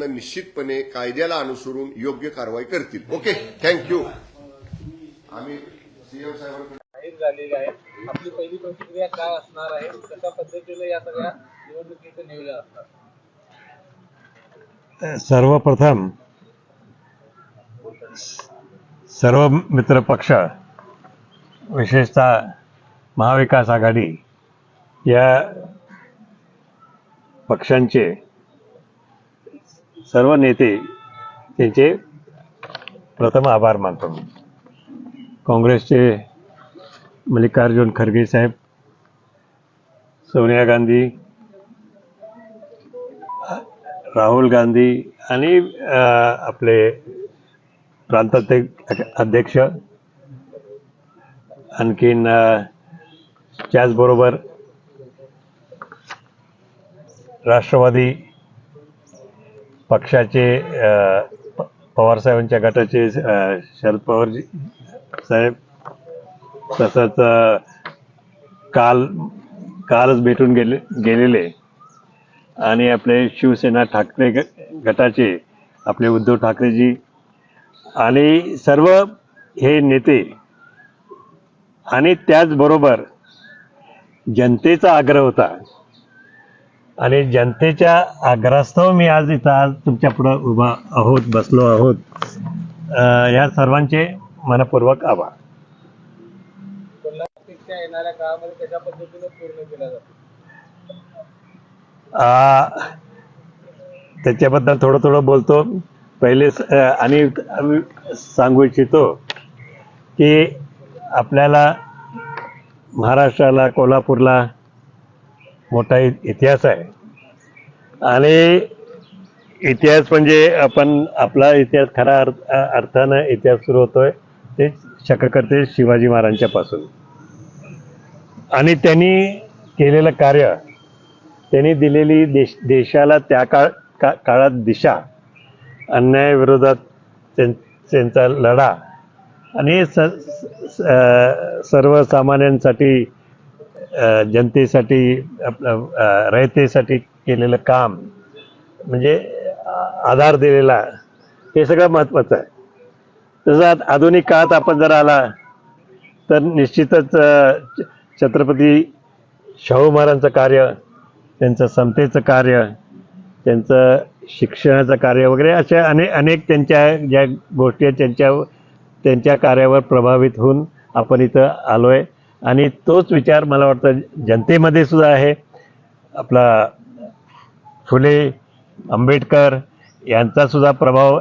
त्यांच्याकडनं निश्चितपणे कायद्याला अनुसरून योग्य कारवाई करतील. ओके थँक्यू आम्ही सीएम साहेबांकडे जाहीर झालेले आहे. आपली पहिली प्रतिक्रिया काय असणार आहे? कशा पद्धतीने या सगळ्या निवडणुकीचं नियोजन असणार? सर्वप्रथम सर्व मित्र पक्ष विशेषतः महाविकास आघाडी या पक्षांचे सर्व नेते त्यांचे प्रथम आभार मानतो मी. काँग्रेसचे मल्लिकार्जुन खरगे साहेब सोनिया गांधी राहुल गांधी आणि आपले प्रांताचे अध्यक्ष आणखीन त्याचबरोबर राष्ट्रवादी पक्षाचे पवारसाहेबांच्या गटाचे शरद पवारजी साहेब तसंच काल कालच भेटून गेले गेलेले. आणि आपले शिवसेना ठाकरे गटाचे आपले उद्धव ठाकरेजी आणि सर्व हे नेते आणि त्याचबरोबर जनतेचा आग्रह होता. आणि जनतेच्या आग्रहास्तव मी आज इथं आज तुमच्या पुढं उभा आहोत बसलो आहोत. या सर्वांचे मनपूर्वक आभार. कोल्हापूरच्या येणाऱ्या काळामध्ये कशा पद्धतीने पूर्ण केल्या जातील आ, त्याच्याबद्दल थोडं थोडं बोलतो. पहिले आणि सांगू इच्छितो की आपल्याला महाराष्ट्राला कोल्हापूरला मोठा इ- इतिहास आहे. आणि इतिहास म्हणजे आपण आपला इतिहास खरा अर्थ अर्थानं इतिहास सुरू होतोय ते शककर्ते शिवाजी महाराजांच्यापासून. आणि त्यांनी केलेलं कार्य त्यांनी दिलेली देश देशाला त्या काळ का काळात दिशा अन्यायाविरोधात त्यां- त्यांचा लढा आणि स सर्वसामान्यांसाठी जनतेसाठी आपलं रयतेसाठी केलेलं काम म्हणजे आधार दिलेला हे सगळं महत्त्वाचं आहे. तसं आधुनिक काळात आपण जर आला तर निश्चितच छ- छत्रपती शाहू महाराजांचं कार्य त्यांचं समतेचं कार्य त्यांचं शिक्षणाचं कार्य वगैरे अशा अनेक अनेक त्यांच्या ज्या गोष्टी आहेत त्यांच्या त्यांच्या कार्यावर प्रभावित होऊन आपण इथं आलो आहे आणि तोच विचार मला वाटतं जनतेमध्ये सुद्धा आहे. आपला फुले आंबेडकर यांचा सुद्धा प्रभाव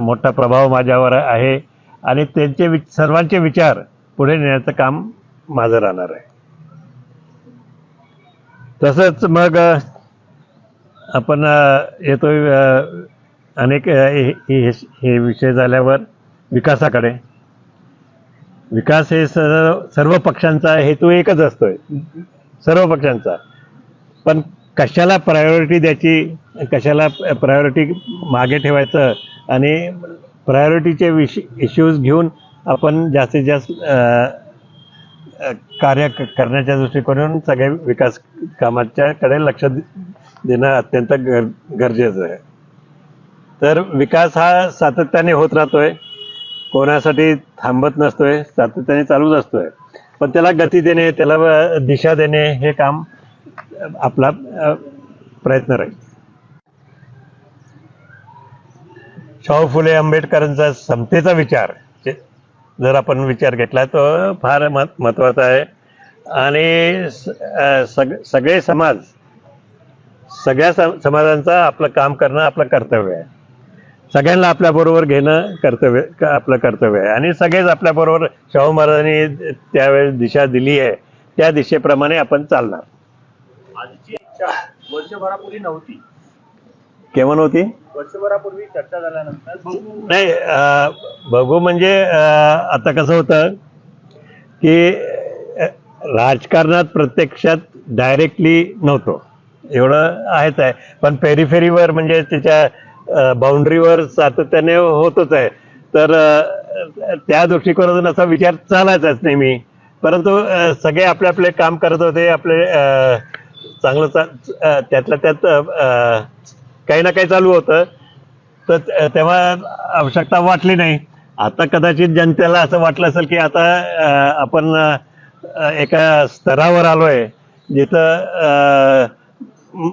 मोठा प्रभाव माझ्यावर आहे. आणि त्यांचे वि सर्वांचे विचार पुढे नेण्याचं काम माझं राहणार आहे. तसंच मग आपण येतोय अनेक हे हे विषय झाल्यावर विकासाकडे. विकास हे सर्व सर्व पक्षांचा हेतू एकच असतोय. सर्व पक्षांचा. पण कशाला प्रायोरिटी द्यायची कशाला प्रायोरिटी मागे ठेवायचं आणि प्रायोरिटीचे विश इश्यूज घेऊन आपण जास्तीत जास्त कार्य करण्याच्या दृष्टिकोनातून सगळ्या विकास कामाच्याकडे लक्ष देणं अत्यंत गर गरजेचं आहे. तर विकास हा सातत्याने होत राहतोय. कोणासाठी थांबत नसतोय सातत्याने चालूच असतोय. पण त्याला गती देणे त्याला दिशा देणे हे काम आपला प्रयत्न राहील. शाहू फुले आंबेडकरांचा समतेचा विचार जर आपण विचार घेतला तो फार महत्त्वाचा आहे. आणि सग सगळे समाज सगळ्या समाजांचा आपलं काम करणं आपलं कर्तव्य आहे. सगळ्यांना आपल्याबरोबर घेणं कर्तव्य क- आपलं कर्तव्य आहे. आणि सगळेच आपल्याबरोबर शाहू महाराजांनी त्यावेळेस दिशा दिली आहे. त्या दिशेप्रमाणे आपण चालणार. आजची इच्छा वर्षभरापूर्वी नव्हती. केव्हा नव्हती? वर्षभरापूर्वी चर्चा झाल्यानंतर नाही बघू म्हणजे आता कसं होतं की राजकारणात प्रत्यक्षात डायरेक्टली नव्हतो. एवढं आहेच आहे. पण पेरिफेरीवर म्हणजे त्याच्या बाउंड्रीवर सातत्याने होतच आहे. तर त्या दृष्टिकोनातून असा विचार चालायचाच नेहमी. परंतु सगळे आपले आपले काम करत होते आपले चांगलं चा त्यातल्या त्यात काही ना काही चालू होतं. तर तेव्हा आवश्यकता वाटली नाही. आता कदाचित जनतेला असं वाटलं असेल की आता आपण एका स्तरावर आलो आहे जिथं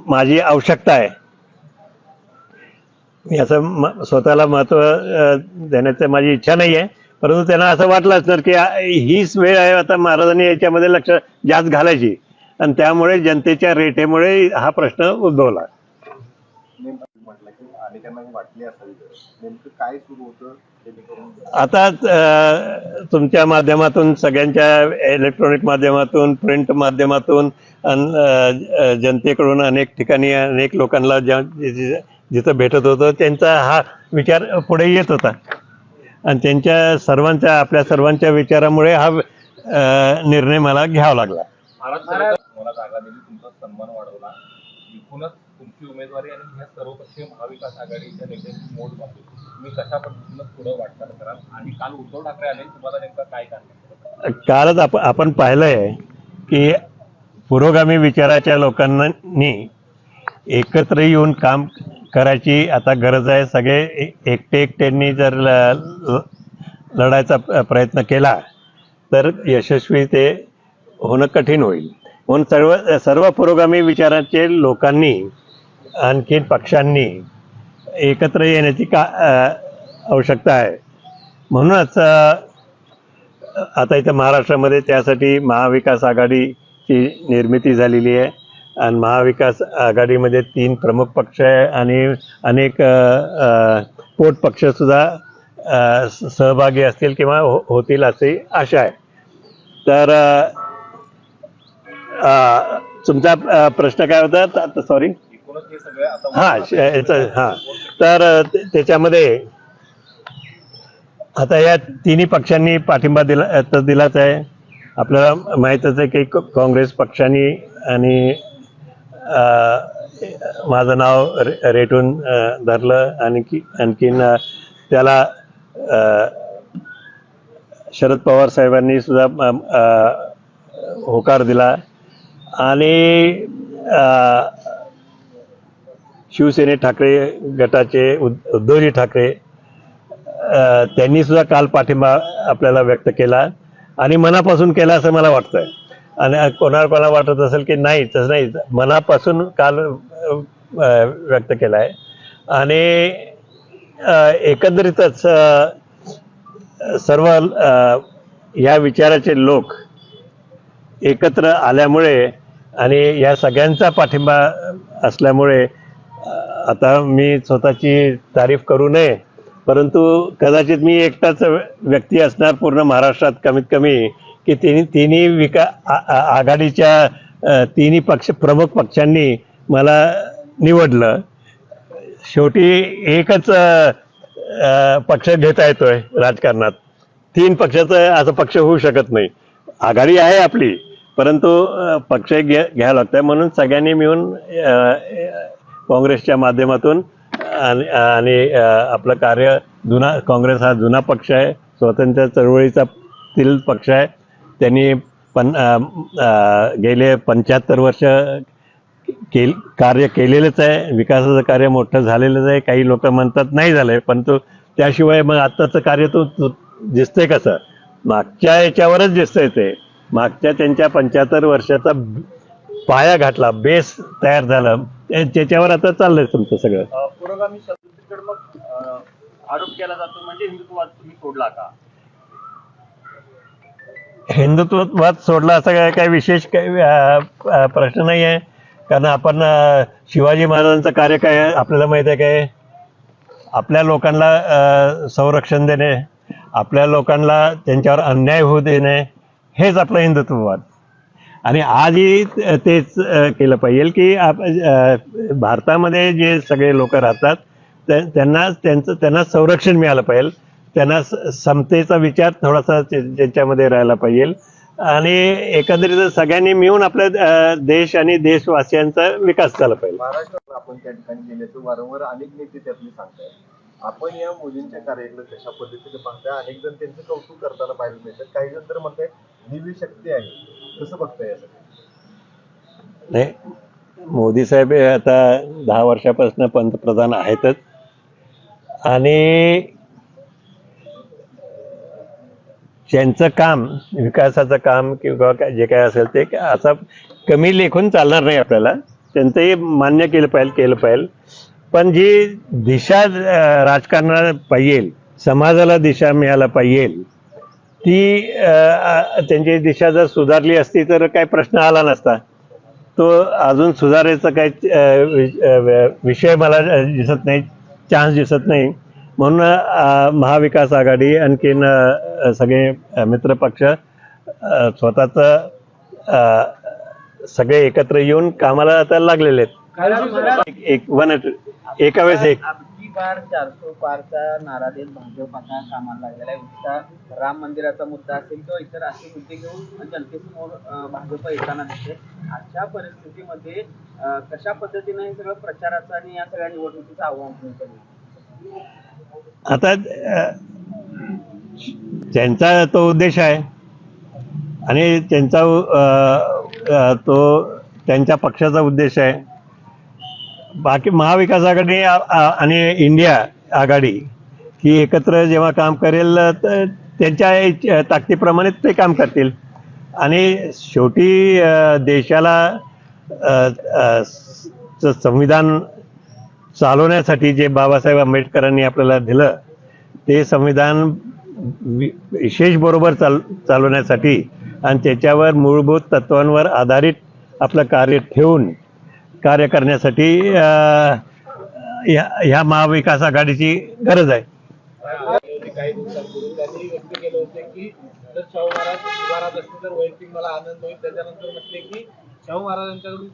माझी आवश्यकता आहे. मी असं म- स्वतःला महत्त्व देण्याची माझी इच्छा नाही आहे परंतु त्यांना असं वाटलं असणार की हीच वेळ आहे आता महाराजांनी याच्यामध्ये लक्ष जास्त घालायची. आणि त्यामुळे जनतेच्या रेटेमुळे हा प्रश्न उद्भवला. आता तुमच्या माध्यमातून सगळ्यांच्या इलेक्ट्रॉनिक माध्यमातून प्रिंट माध्यमातून जनतेकडून अनेक ठिकाणी अनेक लोकांना जिथं भेटत होतं त्यांचा हा विचार पुढे येत होता. आणि त्यांच्या सर्वांच्या आपल्या सर्वांच्या विचारामुळे हा निर्णय मला घ्यावा लागला. कालच आप आपण पाहिलंय की पुरोगामी विचाराच्या लोकांनी एकत्र येऊन काम करायची आता गरज आहे. सगळे एकटे एकट्यांनी जर ल- लढायचा प्रयत्न केला तर यशस्वी ते होणं कठीण होईल. म्हणून सर्व सर्व पुरोगामी विचाराचे लोकांनी आणखीन पक्षांनी एकत्र येण्याची का आवश्यकता आहे. म्हणूनच आता इथं महाराष्ट्रामध्ये त्यासाठी महाविकास आघाडीची निर्मिती झालेली आहे. आणि महाविकास आघाडीमध्ये तीन प्रमुख पक्ष आहे आणि अनेक पोट पक्षसुद्धा सहभागी असतील किंवा हो- होतील अशी आशा आहे. तर तुमचा प्रश्न काय होता? सॉरी हा श- हा. तर त्याच्यामध्ये आता या तिन्ही पक्षांनी पाठिंबा दिला तर दिलाच आहे. आपल्याला माहीतच आहे की काँग्रेस पक्षाने आणि माझं नाव रे- रेटून धरलं आणखी आणखीन त्याला शरद पवार साहेबांनी सुद्धा होकार दिला. आणि शिवसेने ठाकरे गटाचे उद्धवजी ठाकरे त्यांनी सुद्धा काल पाठिंबा आपल्याला व्यक्त केला आणि मनापासून केला असं मला वाटतंय. आणि कोणाला कोणा वाटत असेल की नाही तसं नाही. मनापासून काल व्यक्त केला आहे आणि एकंदरीतच सर्व या विचाराचे लोक एकत्र आल्यामुळे आणि या सगळ्यांचा पाठिंबा असल्यामुळे आता मी स्वतःची तारीफ करू नये. परंतु कदाचित मी एकटाच व्यक्ती असणार पूर्ण महाराष्ट्रात कमीत कमी की तिन्ही तिन्ही विका आघाडीच्या तिन्ही पक्ष प्रमुख पक्षांनी मला निवडलं. शेवटी एकच पक्ष घेता येतोय राजकारणात. तीन पक्षाचं असं पक्ष होऊ शकत नाही. आघाडी आहे आपली परंतु पक्ष घ्या घ्यावं लागतंय म्हणून सगळ्यांनी मिळून काँग्रेसच्या माध्यमातून आणि आणि आपलं कार्य जुना काँग्रेस हा जुना पक्ष आहे. स्वातंत्र्य चळवळीचा तील पक्ष आहे. त्यांनी पण गेले पंच्याहत्तर वर्ष केल कार्य केलेलंच आहे. विकासाचं कार्य मोठं झालेलंच आहे. काही लोक म्हणतात नाही झालंय. तो त्याशिवाय मग आत्ताचं कार्य तो दिसतंय कसं? मागच्या याच्यावरच दिसतंय ते. मागच्या त्यांच्या पंच्याहत्तर वर्षाचा पाया घातला. बेस तयार झाला. त्याच्यावर आता चाललंय तुमचं सगळं. पुरोगामी मग आरोप केला जातो. म्हणजे हिंदुत्ववाद तुम्ही सोडला का? हिंदुत्ववाद सोडला असा काय काही विशेष काही प्रश्न नाही आहे कारण आपण शिवाजी महाराजांचं कार्य काय आहे? आपल्याला माहीत आहे काय? आपल्या लोकांना संरक्षण देणे आपल्या लोकांना त्यांच्यावर अन्याय होऊ देणे हेच आपलं हिंदुत्ववाद. आणि आजही तेच केलं पाहिजे की आप भारतामध्ये जे सगळे लोक राहतात त्या- त्यांना त्यांचं त्यांना संरक्षण मिळालं पाहिजे. त्यांना समतेचा विचार थोडासा त्यांच्यामध्ये राहायला पाहिजे. आणि एकंदरीत सगळ्यांनी मिळून आपल्या देश आणि देशवासियांचा विकास झाला पाहिजे. महाराष्ट्रात आपण त्या ठिकाणी गेल्याचं वारंवार अनेक नेते त्यातले सांगतायत. आपण या मुलींच्या कार्याकडे कशा पद्धतीने पाहताय? अनेक जण त्यांचं कौतुक करताना पाहायला मिळतात काही जण तर म्हणतायत दिव्य शक्ती आहे. कसं बघताय नाही मोदी साहेब हे आता दहा वर्षापासून पंतप्रधान आहेतच. आणि ज्यांचं काम विकासाचं काम किंवा काय- जे काय असेल ते असं कमी लेखून चालणार नाही आपल्याला. त्यांचंही मान्य केलं पाहिजे केलं पाहिजे. पण जी दिशा राजकारणाला पाहिजे समाजाला दिशा मिळायला पाहिजे ती त्यांची दिशा जर सुधारली असती तर काही प्रश्न आला नसता. तो अजून सुधारायचा काही वि- विषय मला दिसत नाही चान्स दिसत नाही. म्हणून महाविकास आघाडी आणखीन सगळे मित्रपक्ष स्वतःच स्वतःचं अं, सगळे एकत्र येऊन कामाला आता लागलेले आहेत. एक- वन एका वेळेस एक. अबकी बार पारचा नारा देत भाजप आता कामाला लागलेला आहे. राम मंदिराचा मुद्दा असेल किंवा इतर असे मुद्दे घेऊन जनतेसमोर भाजप येताना दिसते. अशा परिस्थितीमध्ये कशा पद्धतीने हे सगळं प्रचाराचं आणि या सगळ्या निवडणुकीचं आव्हान आता त्यांचा तो उद्देश आहे आणि त्यांचा तो त्यांच्या पक्षाचा उद्देश आहे बाकी महाविकास आघाडी आणि इंडिया आघाडी ही एकत्र जेव्हा काम करेल तर त्यांच्या इच्छ- ताकदीप्रमाणे ते काम करतील. आणि शेवटी देशाला संविधान चालवण्यासाठी जे बाबासाहेब आंबेडकरांनी आपल्याला दिलं ते संविधान वि- विशेष बरोबर चाल चालवण्यासाठी आणि त्याच्यावर मूलभूत तत्वांवर आधारित आपलं कार्य ठेवून कार्य करण्यासाठी ह्या ह्या महाविकास आघाडीची गरज आहे. काही दिवसांपूर्वी त्यांनी व्यक्त केले होते की जर शाहू महाराज असतील तर वैयक्तिक मला आनंद होईल. त्याच्यानंतर म्हटले की शाहू महाराजांच्याकडून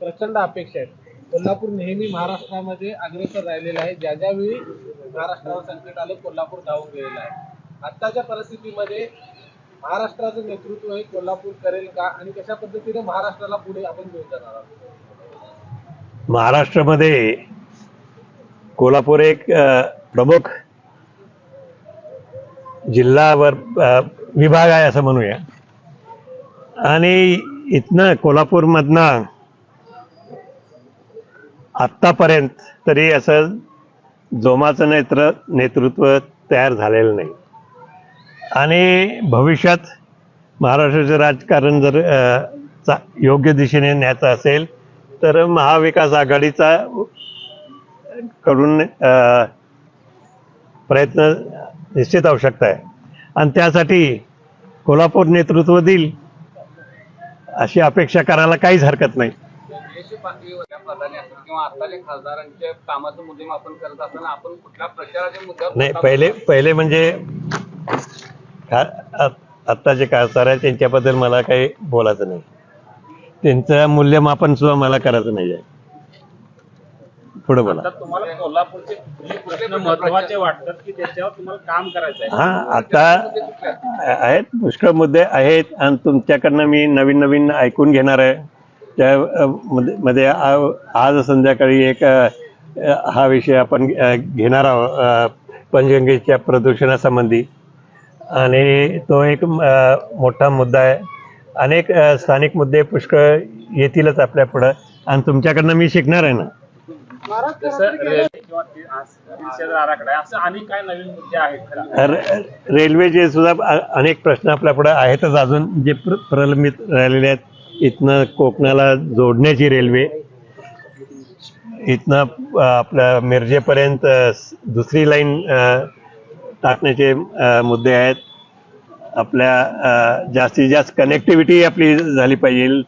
प्रचंड अपेक्षा आहेत. कोल्हापूर नेहमी महाराष्ट्रामध्ये अग्रेसर राहिलेलं आहे. ज्या ज्यावेळी महाराष्ट्रावर संकट आलं कोल्हापूर धावून गेलेलं आहे. आत्ताच्या परिस्थितीमध्ये महाराष्ट्राचं नेतृत्व हे कोल्हापूर करेल का? आणि कशा पद्धतीने महाराष्ट्राला पुढे आपण घेऊन जाणार आहोत? महाराष्ट्रामध्ये कोल्हापूर एक प्रमुख जिल्हावर विभाग आहे असं म्हणूया. आणि इथनं कोल्हापूरमधनं आत्तापर्यंत तरी असं जोमाचं नेत्र नेतृत्व तयार झालेलं नाही. आणि भविष्यात महाराष्ट्राचं राजकारण जर चा- योग्य दिशेने न्यायचं असेल तर महाविकास आघाडीचा कडून प्रयत्न निश्चित आवश्यकता आहे. आणि त्यासाठी कोल्हापूर नेतृत्व देईल अशी अपेक्षा करायला काहीच हरकत नाही. पातळीवरच्या प्रधानी असेल किंवा आताच्या खासदारांच्या कामाचं मूल्यमापन करत असताना आपण कुठल्या प्रचाराच्या मुद्द्यावर नाही पहिले पहिले म्हणजे खा आ- आत्ता जे खासदार आहे त्यांच्याबद्दल मला काही बोलायचं नाही. त्यांचं मूल्यमापन सुद्धा मला करायचं नाही आहे. पुढे बोला. तुम्हाला कोल्हापूरचे कुठले प्रश्न महत्त्वाचे वाटतात की त्याच्यावर तुम्हाला काम करायचं आहे? हा आता आहेत पुष्कळ मुद्दे आहेत आणि तुमच्याकडनं मी नवीन नवीन ऐकून घेणार आहे. त्या मध्ये मध्ये आज संध्याकाळी एक हा विषय आपण घेणार आहोत पंचगंगेच्या प्रदूषणासंबंधी. आणि तो एक मोठा मुद्दा आहे. अनेक स्थानिक मुद्दे पुष्कळ येतीलच आपल्या पुढं. आणि तुमच्याकडनं मी शिकणार आहे ना? रेल्वेचे सुद्धा अनेक प्रश्न आपल्या पुढे आहेतच अजून जे प्र प्रलंबित राहिलेले आहेत. इथनं कोकणाला जोडण्याची रेल्वे. इथनं आपल्या मिरजेपर्यंत दुसरी लाईन टाकण्याचे मुद्दे आहेत. आपल्या जास्तीत जास्त कनेक्टिव्हिटी आपली झाली पाहिजे.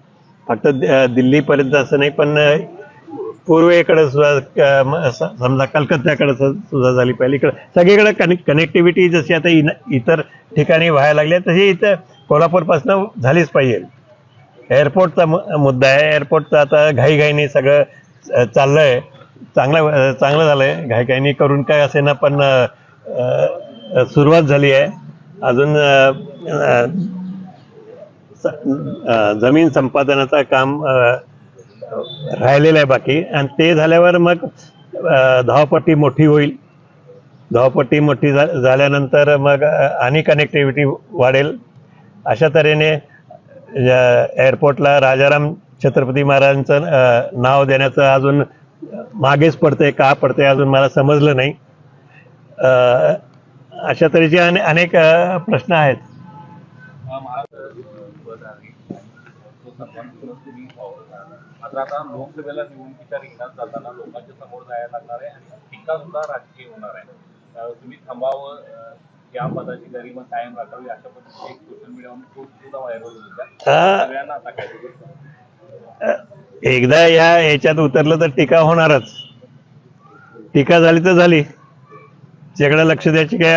फक्त दिल्लीपर्यंत असं नाही पण अ, पूर्वेकडे सुद्धा क- समजा कलकत्त्याकडे सुद्धा झाली पाहिजे. इकडं सगळीकडे कने कनेक्टिव्हिटी जशी आता इतर ठिकाणी व्हायला लागल्या तशी इथं कोल्हापूरपासून झालीच पाहिजे. एअरपोर्टचा मुद्दा आहे. एअरपोर्टचं आता घाईघाईने सगळं चाललं आहे चांगलं चांगलं झालं आहे घाईघाईने करून काय असे ना पण सुरुवात झाली आहे. अजून स- जमीन संपादनाचं काम राहिलेलं आहे बाकी. आणि ते झाल्यावर मग धावपट्टी मोठी होईल. धावपट्टी मोठी झा झाल्यानंतर मग आणि कनेक्टिव्हिटी वाढेल. अशा तऱ्हेने एअरपोर्टला राजाराम छत्रपती महाराजांचं नाव देण्याचं अजून मागेच पडतंय का पडतंय अजून मला समजलं नाही. अशा तऱ्हेचे अने- अनेक प्रश्न आहेत. लोकसभेला निवडणुकीच्या रिंगणात जाताना लोकांच्या समोर जायला लागणार आहे आणि टीका सुद्धा राजकीय होणार आहे तुम्ही थांबावं या पदाची गरिमा कायम राखावी अशा पद्धतीने एक सोशल मीडियावर पोस्ट सुद्धा व्हायरल होत होत्या. हा. सगळ्यांना आता काय एकदा या याच्यात उतरलं तर टीका होणारच. टीका झाली तर झाली. त्याच्याकडे लक्ष द्यायची काय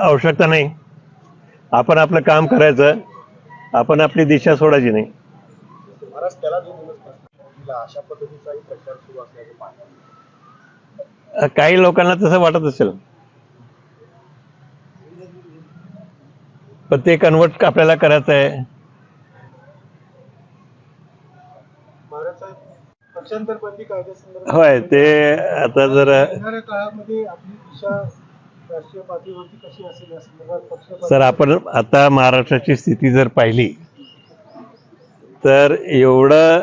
आवश्यकता नाही. आपण आपलं काम करायचं. आपण आपली दिशा सोडायची नाही. महाराज त्याला जो दिवस प्रश्न अशा पद्धतीचाही प्रचार सुरू असल्याचं पाहतात अ, काही लोकांना तसं वाटत असेल. पण ते कन्वर्ट आपल्याला करायचं आहे. होय ते आता जर सर आपण आता महाराष्ट्राची स्थिती जर पाहिली तर एवढं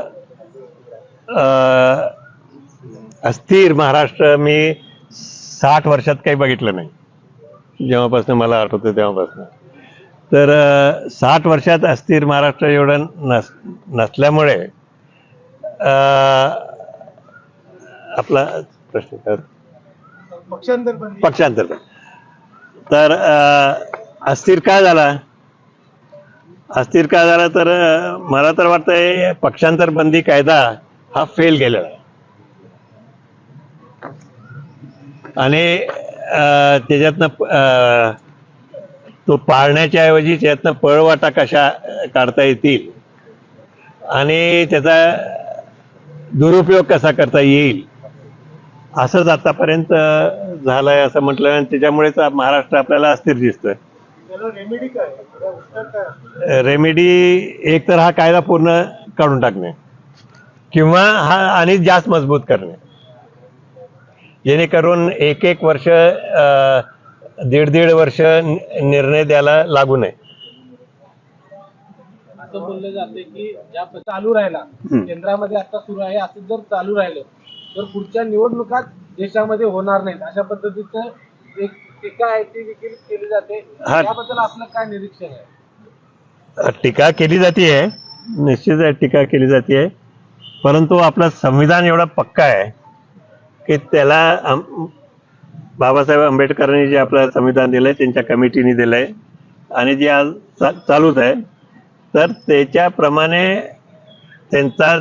अस्थिर महाराष्ट्र मी साठ वर्षात काही बघितलं नाही. जेव्हापासून मला आठवतं तेव्हापासून. तर साठ वर्षात अस्थिर महाराष्ट्र एवढं नस नसल्यामुळे आपला प्रश्न होता? पक्षांतर बंदी पक्षांतर तर अस्थिर काय झाला? अस्थिर काय झाला तर मला तर वाटतंय पक्षांतर बंदी कायदा हा फेल गेलेला आणि त्याच्यातनं तो पाळण्याच्या ऐवजी त्यातनं पळवाटा कशा काढता येतील? आणि त्याचा दुरुपयोग कसा करता येईल? असंच आतापर्यंत झालंय असं म्हटलं आणि त्याच्यामुळेच महाराष्ट्र आपल्याला अस्थिर दिसतोय. रेमेडी रेमेडी एक तर हा कायदा पूर्ण काढून टाकणे किंवा हा आणि जास्त मजबूत करणे. जेणेकरून एक एक वर्ष अं, दीड दीड वर्ष निर्णय द्यायला लागू नये. असं बोललं जाते की ज्या चालू राहिला. केंद्रामध्ये आता सुरू आहे असं जर चालू राहिलं तर पुढच्या निवडणुकात देशामध्ये होणार नाहीत. अशा पद्धतीचं एक टीका आहे ती देखील केली जाते. हा. याबद्दल आपलं काय निरीक्षण आहे? टीका केली जाते निश्चित आहे टीका केली जाते परंतु आपलं संविधान एवढा पक्का आहे की त्याला बाबासाहेब आंबेडकरांनी जे आपलं संविधान दिलंय त्यांच्या कमिटीने दिलंय आणि जे आज चा- चालूच आहे तर त्याच्याप्रमाणे त्यांचा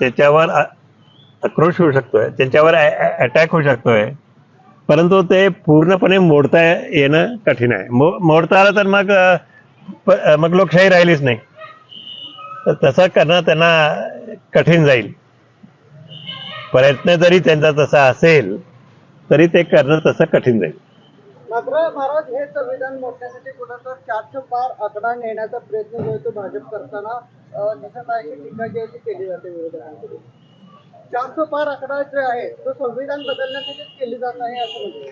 त्याच्यावर आक्रोश होऊ शकतोय त्यांच्यावर अटॅक होऊ शकतोय. परंतु ते पूर्णपणे मोडता येणं कठीण आहे. मो मोडता आलं तर मग मग लोकशाही राहिलीच नाही. तर तसं करणं त्यांना कठीण जाईल. प्रयत्न जरी त्यांचा तसा असेल तरी ते करणं तसं कठीण जाईल. मात्र महाराज हे संविधान मोडण्यासाठी कुणाचा चारशे पार आकडा नेण्याचा प्रयत्न जो तो भाजप करताना दिसत आहे की टीका ती केली जाते विरोधकांकडून. चारशे पार आकडा जे आहे तो संविधान बदलण्यासाठी केली जात आहे असं म्हणजे?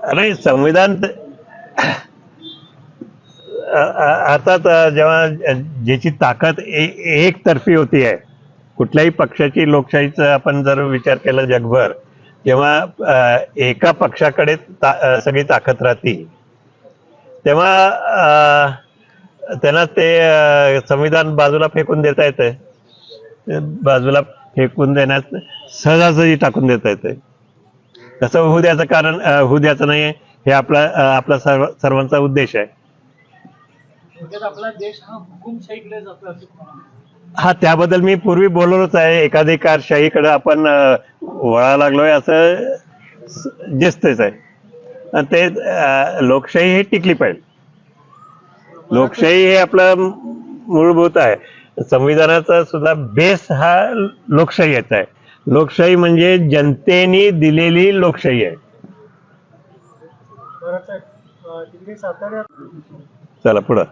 अरे संविधान अर्थात जेव्हा ज्याची ताकद एकतर्फी होती आहे कुठल्याही पक्षाची लोकशाहीचा आपण जर विचार केला जगभर जेव्हा एका पक्षाकडे ता- सगळी ताकद राहते तेव्हा त्यांना ते संविधान बाजूला फेकून देता येते बाजूला फेकून देण्यात सहजासहजी टाकून देता येते तसं होऊ द्याचं कारण होऊ द्याचं नाही हे आपला आपला सर्व सर्वांचा उद्देश आहे. आपला देश हा हुकुमशाहीकडे जातो असं हा त्याबद्दल मी पूर्वी बोललोच आहे. एकाधिकारशाहीकडे आपण वळा लागलोय असं दिसतच आहे. ते लोकशाही ही टिकली पाहिजे. लोकशाही हे आपलं मूलभूत आहे. संविधानाचा सुद्धा बेस हा लोकशाहीचा आहे. लोकशाही म्हणजे जनतेने दिलेली लोकशाही आहे. चला पुढं.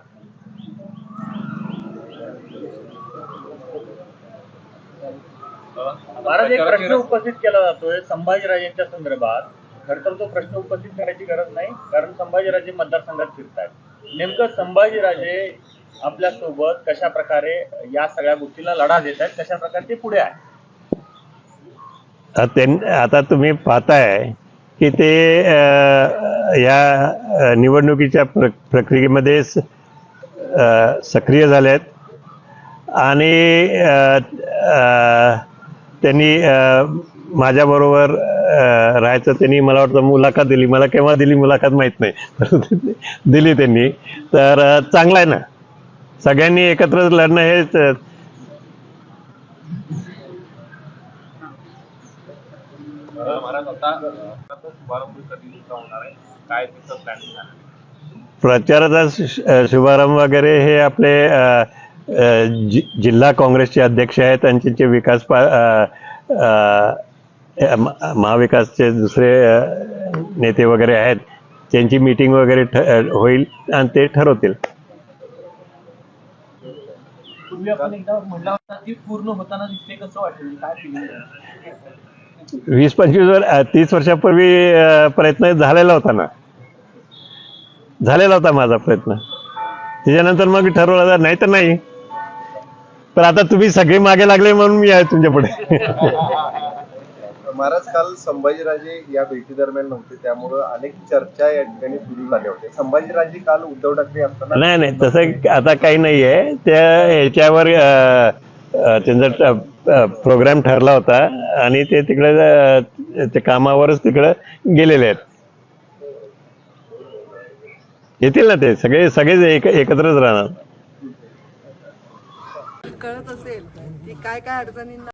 महाराज एक प्रश्न उपस्थित केला जातोय संभाजीराजेंच्या संदर्भात. खरं तर तो प्रश्न उपस्थित करायची गरज नाही कारण संभाजीराजे मतदारसंघात फिरतात नेमकं संभाजीराजे आपल्यासोबत कशा प्रकारे या सगळ्या गोष्टीला लढा देत आहेत कशा प्रकारे ते पुढे आहे आता तुम्ही पाहताय की ते या निवडणुकीच्या प्र प्रक्रियेमध्ये सक्रिय झाले आहेत आणि त्यांनी माझ्याबरोबर राहायचं त्यांनी मला वाटतं मुलाखत दिली. मला केव्हा दिली मुलाखत माहीत नाही. दिली त्यांनी. तर चांगलं आहे ना? सगळ्यांनी एकत्र लढणं आहे? प्रचाराचा शुभारंभ वगैरे हे आपले जि- जिल्हा काँग्रेसचे अध्यक्ष आहेत आणि त्यांचे विकास पा महाविकासचे दुसरे नेते वगैरे आहेत त्यांची मीटिंग वगैरे होईल आणि ते ठरवतील? वीस पंचवीस वर तीस वर्षापूर्वी प्रयत्न झालेला होता ना? झालेला होता माझा प्रयत्न. त्याच्यानंतर मग ठरवलं नाही तर नाही. पण आता तुम्ही सगळे मागे लागले म्हणून मी आहे तुमच्यापुढे. महाराज काल संभाजीराजे या भेटी दरम्यान नव्हते त्यामुळं अनेक चर्चा या ठिकाणी सुरू झाल्या होत्या. संभाजीराजे काल उद्धव ठाकरे असताना नाही नाही तसं आता काही नाही आहे त्या ह्याच्यावर त्यांचा प्रोग्राम ठरला होता आणि ते तिकडे अ, ते कामावरच तिकडे गेलेले आहेत. येतील ना ते? सगळे सगळेच एक एकत्रच राहणार. कळत असेल की काय काय अडचणींना